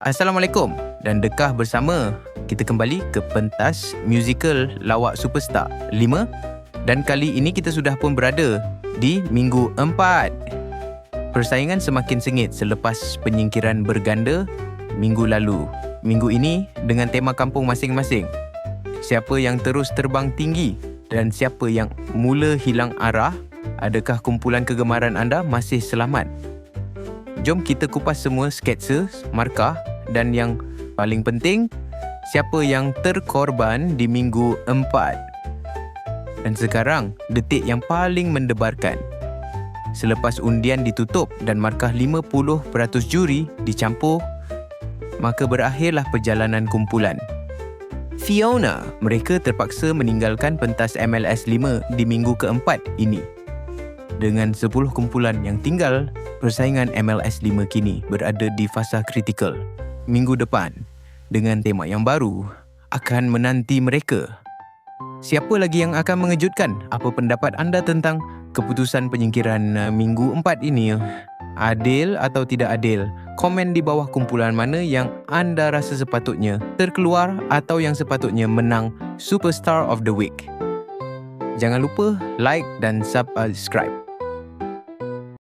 Assalamualaikum dan dekah bersama kita kembali ke pentas musical Lawak Superstar 5 dan kali ini kita sudah pun berada di minggu 4. Persaingan semakin sengit selepas penyingkiran berganda minggu lalu. Minggu ini dengan tema kampung masing-masing. Siapa yang terus terbang tinggi dan siapa yang mula hilang arah? Adakah kumpulan kegemaran anda masih selamat? Jom kita kupas semua sketsa, markah dan yang paling penting, siapa yang terkorban di minggu empat. Dan sekarang, detik yang paling mendebarkan. Selepas undian ditutup dan markah 50% juri dicampur, maka berakhirlah perjalanan kumpulan. Fiona, mereka terpaksa meninggalkan pentas MLS 5 di minggu keempat ini. Dengan 10 kumpulan yang tinggal, persaingan MLS 5 kini berada di fasa kritikal minggu depan dengan tema yang baru akan menanti mereka. Siapa lagi yang akan mengejutkan? Apa pendapat anda tentang keputusan penyingkiran uh, minggu empat ini? Adil atau tidak adil? Komen di bawah kumpulan mana yang anda rasa sepatutnya terkeluar atau yang sepatutnya menang Superstar of the Week. Jangan lupa like dan subscribe.